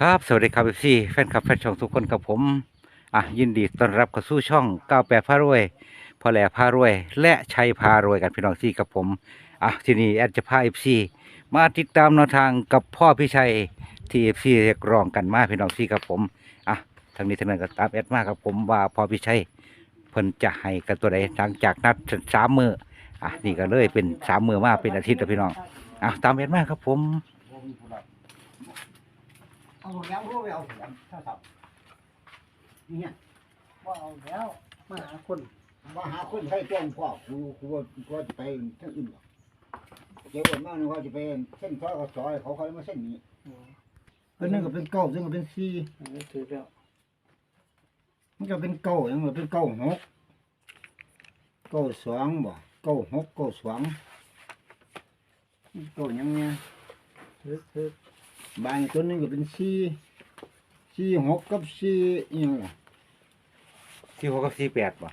ครับ สวัสดีครับพี่แฟนคลับแฟนช่องทุกคนกับผม อะ ยินดีต้อนรับเข้าสู่ช่อง98พารวยพอแหล่พารวย และชัยพารวยกันพี่น้องที่กับผม อะ ทีนี้แอดจะพาเอฟซีมาติดตามแนวทางกับพ่อพี่ชัยที่เอฟซีเรียกร้องกันมาพี่น้องที่กับผม อะทางนี้ทางนั้นก็ตามแอดมาครับผมว่าพ่อพี่ชัยเพิ่นจะให้กันตัวใดหลังจากนัดสามมืออะนี่ก็เลยเป็นสามมือมาเป็นอาทิตย์แล้วพี่น้องอะตามแอดมากครับผม เอาแล้วรู้ไปเอาเสียงถ้าสับเนี่ยว่าเอาแล้วมาหาคนมาหาคนใช้จ้องพ่อกูกูว่ากูว่าจะไปทั้งอื่นหรอกเจ้าบ่นมากนึกว่าจะไปเส้นซอยกับซอยเขาเขาเลยมาเส้นนี้เพิ่นนึงก็เป็นเก้าซึ่งก็เป็นสี่อันนี้ถือแล้วมันก็เป็นเก้ายังก็เป็นเก้าหกเก้าสองบ่เก้าหกเก้าสองเก้ายังเนี่ยถือถือ บางตัวหนึงก็เป็นสี่สี่หกกับสี่อิหยังล่ะที่หกกับสี่แปดป่ะ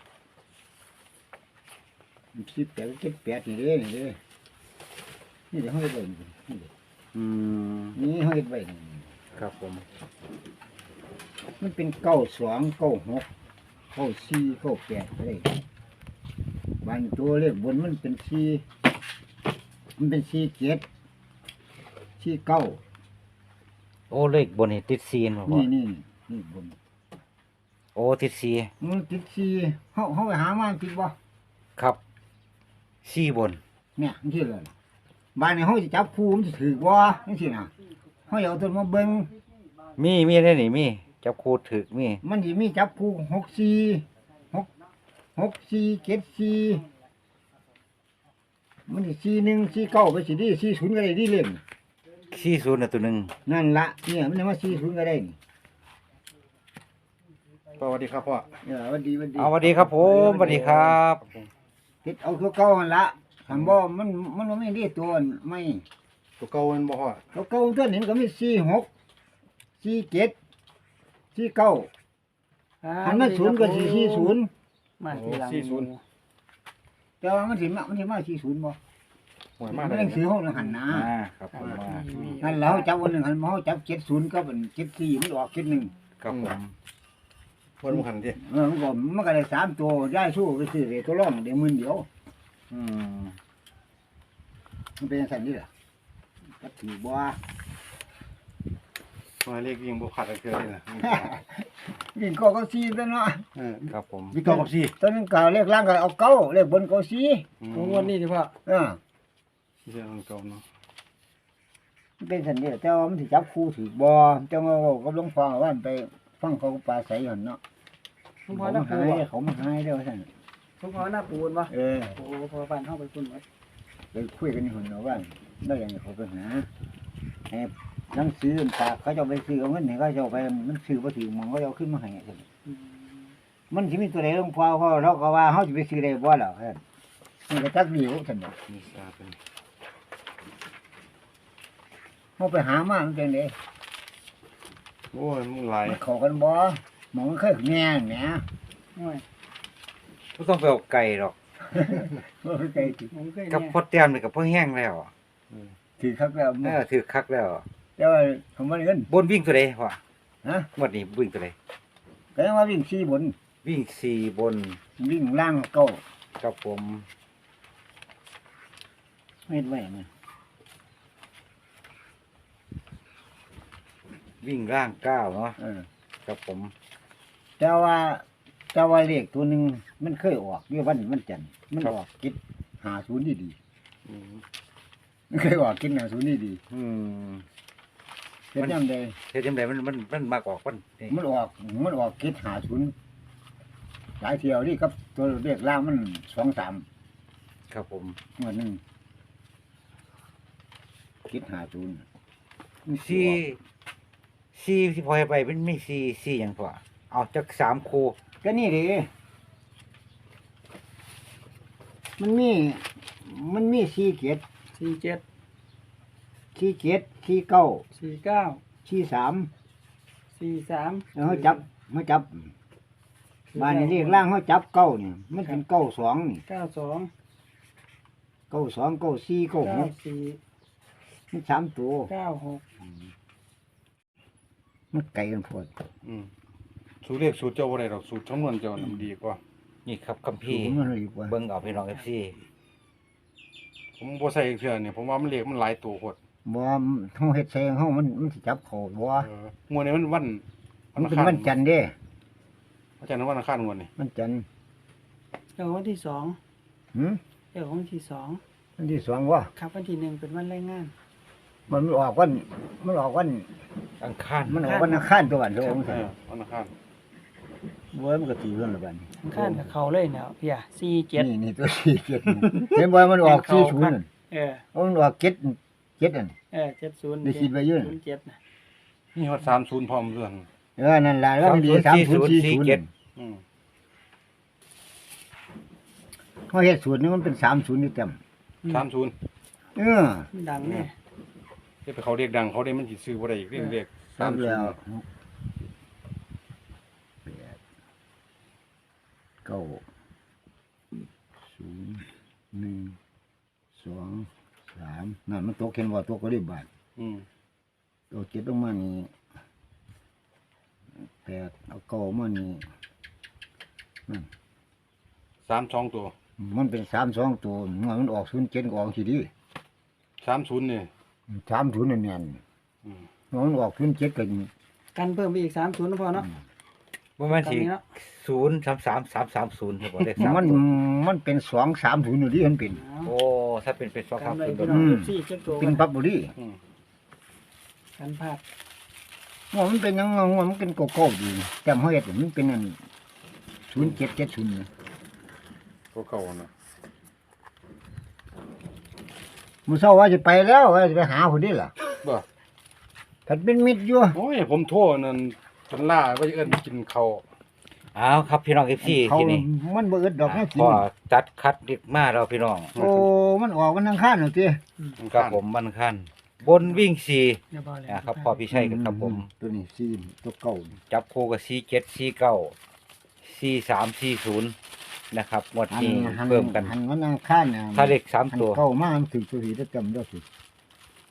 สี่แปดกับเจ็ดแปดนี่เด้นี่เด้นี่เดี๋ยวเขาเฮ็ดไว้นี่นี่เด้อืม นี่เขาเฮ็ดไว้นี่ครับผม มันเป็นเก้าสองเก้าหกเก้าสี่เก้าแปดก็ได้บางตัวเลขบนมันเป็นสี่มันเป็นสี่เจ็ดสี่เก้า โอ้เลขบนนี่ติดซีนบ่พ่อนี่นี่นี่บนโอ้ติดซีมันติดสี่เขาเขาไปหามาติดบ่ครับซีบนเนี่ยมันที่เลยบ้านนี้เขาจะจับคู่มันจะถือบ่นี่สินะเขาเอาตัวมาเบิ่งมีมีได้นี่มีจับคูถึกมีมันจะมีจับคู่หกสี่หกหกสี่เจ็ดสี่มันจะสี่หนึ่งสี่เก้าไปสิดีสี่ศูนย์ก็ได้ดีเล่น ซีศูนย์น่ะตัวหนึ่งนั่นละเนี่ยมันจะมาสี่ศูนย์ก็ได้นี่สวัสดีครับพ่อเออวันดีวันดีเอาสวัสดีครับผมสวัสดีครับติดเอาตัวเก่าหั่นละคันบ่มันมันบ่ไม่ได้ตัวอันไม่ตัวเก่ามันบ่พ่อตัวเก่าตัวนี้ก็มีสี่หกสี่เจ็ดสี่เก้าคันมันศูนย์ก็สี่สี่ศูนย์มาทีหลังแต่ว่ามันสิมามันสิมาสี่ศูนย์บ่ หวยมัมานกเลยัยงซื้อห้องหันนะอ่าครับผมมานั่นเราจับวันหนึ่งหันมาเขาจับเจ็ดศูนย์ก็เป็นเจ็ดสี่มันออกเจ็ดหนึ่งครับผมวันมุขันที่เออมันก็มันก็ได้สามตัวได้สู้ไปซื้อเลยตัวร่องเดี๋ยวหมื่นเดียวอืมมันเป็นสันนี่แหละก็ถือบ่มาเลขยิงบุขัดกันเกินเลยนะนี่ก็เขาซีตัวเนาะเออครับผมมีเก่ากับสี่ตอนนั้นก็เลขล่างก็เอาเก้าเลขบนก็ซีของวันนี้ดีพ่อเออ ที่เรื่องเก่าเนาะมันเป็นสันนี่แหละแต่ว่ามันถือจับคู่ถือบ่แต่ว่าก็ลงฟังว่ามันไปฟังเขาปลาใสหันเนาะทุกเขาพ่อหน้ามาปูหายอะเขามาหายเด้อสั่นทุกพ่อหน้าปูนปะเออ โอ้พอปานเข้าไปคุณไว้ไปคุยกันนี่หันเนาะว่าได้ยังไงเขาไปหาให้หนังสือฝากเขาจะเอาไปซื้อเอาเงินให้เขาจะเอาไปมันซื้อบ่ถึงหมองเขาจะเอาขึ้นมาให้ซั่นมันสิมีตัวใดลงพอเพราะเราก็ว่าเขาจะไปซื้อได้บ่ล่ะเพิ่นมันก็จักเดียวซั่นน่ะมีซาเป็น เขาไปหามามันจังได๋โอ้ยมึงหลายมันเข้ากันบ่หมองมันเคยแง่แหมโอ้ยไม่ต้องไปเอาไก่หรอกบ่เคยใจสิผมเคยกับเนี่ยพ่อเตรียมนี่กับพ่อแห้งแล้วถือคักแล้วเออถือคักแล้ว แต่ว่าเขาบ่ได้เงินบนวิ่งตัวใดพ่อฮะงวดนี้วิ่งตัวใดก็ยังว่าวิ่ง4บน วิ่งสี่บนวิ่งล่างเก้าครับผม เฮ็ดไว้นะ วิ่งร่างเก้าเนาะเออ ครับผมแต่ว่าแต่ว่าเลขตัวหนึงมันเคยออกอยู่วันวันจันทร์มันออกกิจ50ดีดีอืมๆมันเคยออกกิจ50ดีดีอืมๆเฮ็ดยามใดเฮ็ดจังไดมันมันมันมากออกมันนี่มันออกมันออกกิจหาศูนย์หลายเที่ยวนี่ครับตัวเลขล่างมันสองสามครับผมงวดหนึ่งกิจหาศูนย์ สี่ สี่ที่พอให้ไปเป็นไม่สี่สี่อย่างพอเอาจากสามคูก็นี่ดิมันมี มันมีสี่เกียรสี่เจ็ดสี่เกียรสี่เก้าสี่เก้าสี่สามสี่สาม แล้วเขาจับเขาจับบ้านนี้เรียกล่างเขาจับเก้าเนี่ยมันเป็นเก้าสองนี่เก้าสองเก้าสองเก้าสี่เก้าหเก้ากสี่มันสามตัวเก้าหกมั นไกลกันโพดอืมสูตรเลขสูตรเจ้าบ่ได้ดอกสูตรคำนวณเจ้านํดีกว่า นี่ครับคัมสูภีร์งมันเลยดีกว่าเบิ่งเอาพี่น้องเอฟซีผมบ่ใส่เทื่อเนี่ยผมว่ามันเลขมันหลายตัวโพดบ่เฮาเฮ็ดแซงเฮามันมันสิจับเข้าบ่เอองวดนี้มันวันมันเป็นวันจันทร์เด้วันจันทร์วันอังคารงวดนี้วันจันทร์เดี๋ยววันที่สองหืมเดี๋ยววันที่สองวันที่สองว่าครับวันที่หนึ่งเป็นวันแรงงาน มันออกวันมันออกวันอังคารมันออกวันอังคารตัววันตัวองเอศาอวันอังคารบ่มันก็ตีเรื่องละบัดนี้อังคารกับเขาเลยเนี่ยพี่อะสี่เจ็ดนี่นี่ตัวสี่เจ็ดนี่เห็นบ่มันออกเข้าสี่ศูนขั้นย์เออเอามันออกเจ็ดเจ็ดอันเออเจ็ดศูนย์ได้คิดไว้อยู่น่ะศูนย์เจ็ดนะนี่ฮอด30พร้อมเพื่อนเออนั่นล่ะแล้วมันดีสามศูนย์สี่ศูนย์อืมเขาเฮ็ดสูตรนี่มันเป็นสามศูนย์นี่เต็ม30เออไม่ดังเนี่ย เฮ็ดไปเขาเรียกดังเขาได้มันสิซื้อบ่ได้อีกเรียกเรียกสามแล้วเก้าศูนย์หนึ่งสองสามนั่นมันตกเห็นว่าตกก็ได้บาทอืมเอาเจ็ดลงมานี่แปดเอาเก้ามานี่32ตัว มันเป็นสามสองตัวมันออกศูนย์เจ็ดออกทีดี30นี่สามศูนย์นั่ นแน่นอืมมันออกศูนย์เจ็ดกันกันเพิ่มไปอีกสามศูนย์นะพอเนาะบ่แม่นตอนสินี้เนาะศูนย์สามสามสามสามศูนย์ครับบ่เลขสามมันตัวมันเป็นสองสามศูนย์อยู่ดีมันเป็นเอาโอ้ถ้าเป็นเป็นสองกัสานมเลยศูนย์พี่ตัวน้องอืมเอฟซีเจ็ดตัวเป็นปับบุรีอืมกันพลาดว่ามันเป็นยังไงว่ามันเป็นโกโก้ดีแต่เฮาเฮ็ดมันเป็นอันศูนย์เจ็ดเจ็ดศูนย์ตัวเก่านะ มื้อเช้าว่าจะไปแล้วว่าจะไปหาผู้นี้ล่ะบ่ถ้าเป็นมิตรอยู่โอ้ยผมโทษนั่นฉันล่าว่าจะเอิ้นกินข้าวอ้าวครับพี่น้องเอฟซีเขาที่นี่มันบ่อึดดอกแนวกินพอจัดคัดดิกมาเราพี่น้อง โอ้มันออกวันอังคารแล้วติครับผมมันคันบนวิ่งสี่เดี๋ยวบอกเลยนะครับพ่อพี่ชัยครับผม ตัวนี้ซีนตัวเก่านี่จับคู่กับสี่เจ็ดสี่เก้าสี่สามสี่ศูนย์ นะครับงวดหันนี้หันเพิ่มกัน หันวันอังคารน่ะถ้าเลขสามหันตัวเข้ามามันถึงตัวที่จะจำได้สิ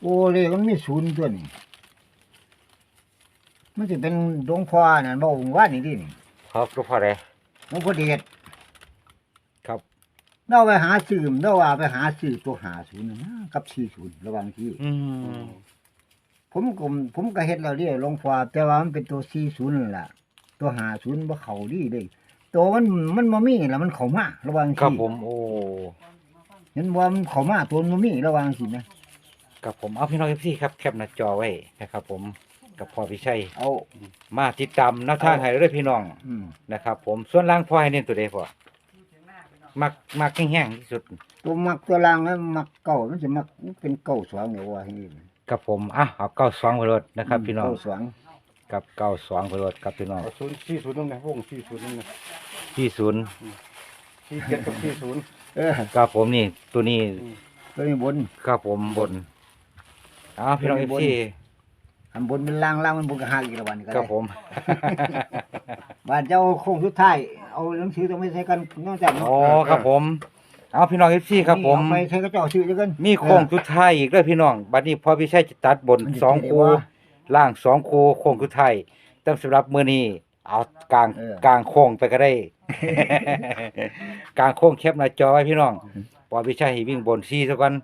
โอ้เลขมันมีศูนย์ตัวนี้มันสิเป็นดวงพ่อนั่นบ่องว่านี่ดินี่ครับก็พอแล้วหลวงพ่อเดชครับ เราไปหาซื้อมเราว่าไปหาซื้อตัวหาศูนย์นะกับสี่ศูนย์ระหว่างที่ อืมผมก็ผมก็เฮ็ดแล้วเด้หลวงพ่อแต่ว่ามันเป็นตัวสี่ศูนย์นั่นล่ะ ตัวหาศูนย์บ่เข้าดีเด้ ตัวมันมันบ่มีแล้วมันเข้ามาระหว่างครับที่ผมโอ้เห็นว่ามันเข้ามาตัวมันบ่มีระหว่างที่นะกับผมเอาพี่น้องเอฟซีครับแคปหน้าจอไว้นะครับผมกับพ่อพี่ชัย เอา มาติดตามแนวทางให้เรื่อยพี่น้องอืมนะครับ ผมส่วนล่างพ่อให้เน้นตัวใดพ่อมักมักแห้งๆที่สุด ตัวมักตัวล่างแล้วมักเก่ามันสิมักมันเป็นเก่าสองเนี่ยว่าให้นี่กับผมอะเอาเก้าสองไปรถนะครับ พี่น้องเก่าสอง กับเก้าสองไปรถกับพี่น้องเอาศูนย์สี่ศูนย์นั่นไงวงสี่ศูนย์นั่นไงที่ศูนย์สี่เจ็ดกับสี่ศูนย์เออกับผมนี่ตัวนี้ตัวนี้บนกับผมบนเอาพี่น้องเอฟบนซีอันบนเป็นล่างล่างมันบนก็หักอีกแล้ววันนี้ก็กับได้ผมบ้านเจ้าโค้งสุดท้ายเอาหนังสือต้องไปใช้กันนอกจากโอ้ครับผมเอาพี่น้องเอฟซีครับผม เอาไปใช้ก็เจ้าซื้อจังกันมีโค้งสุดท้ายอีกเด้วยพี่น้อง บัดนี้พอพี่ชัยจะตัดบนมันสิสองได้คูว่า ล่างสองคูโค้งสุดท้ายตั้งสำหรับมื้อนี้เอากลางเออ กลางโค้งไปก็ได้ กลางโค้งแคบหน้าจอไว้พี่น้องพอพี่ชัยให้วิ่งบน4ซะก่อน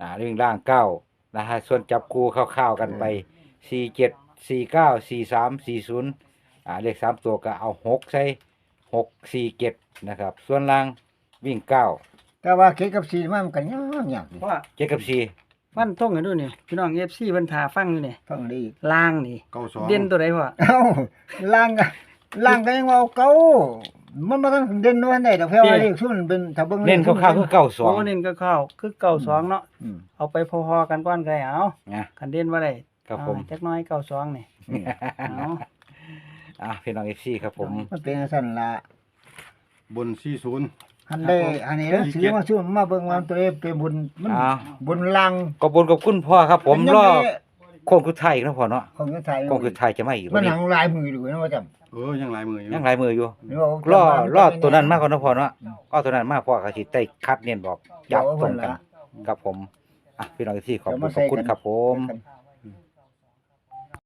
อ่าวิ่งล่างเก้านะฮะส่วนจับคูคร่าวๆกันไปสี่เจ็ดสี่เก้าสี่สามสี่ศูนย์อ่าเลขสามตัวก็เอาหกใส่หกสี่เจ็ดนะครับ ส่วนล่างวิ่งเก้าแต่ว่าเกตกับสีมันกันยากยากนี่เพราะว่าเจ็ดกับสี่ ฟันท่งกันด้วยนี่พี่น้องเอฟซีเพิ่นทาฟังอยู่นี่ฟังดีล่างนี่เก้าสองเด่นตัวใดพ่อเอ้าล่างก็ล่างก็ยังว่าเอาเก่ามันบ่ต้องเด่นว่าได้ดอกแค่ว่าเลขซุ่มันเป็นถ้าเบิ่งเน้นคร่าวๆคือเก้าสองโอ้เน้นก็เข้าคือเก่าสองเนาะอืมเอาไปพอๆกันก่อนก็ได้เอานะคันเด่นว่าได้ครับผมอ่าจักหน้อยเก่าสองนี่อืมเอาอะพี่น้องเอฟซีครับผมมันเป็นจังซั่นล่ะบนสี่ศูนย์ อันได้อันนี้หนังสือมาซุ่มมาเบิ่งว่าตัวเองเป็นบุญมันอ่าบุญล่างก็บนกับคุณพ่อครับ ผมนยังรอไงโค้งคือไทายนะพ่อเนาะของเงินไทยโค้งคือไทายจะไม่อีกมัวันนหนี้นังลายมืออยู่นะว่าจำเออยังหลายมืออยู่ยังหลายมืออยู่นี่ว่ารอรอตัวนั้นมากกว่านะพ่อเนาะก็ตัวนั้นมากพ่อกสิได้คัดเน้นบอกจับตรงกันครับผมอะพี่น้องเอฟซีขอบคุณขอบคุณครับผมกัน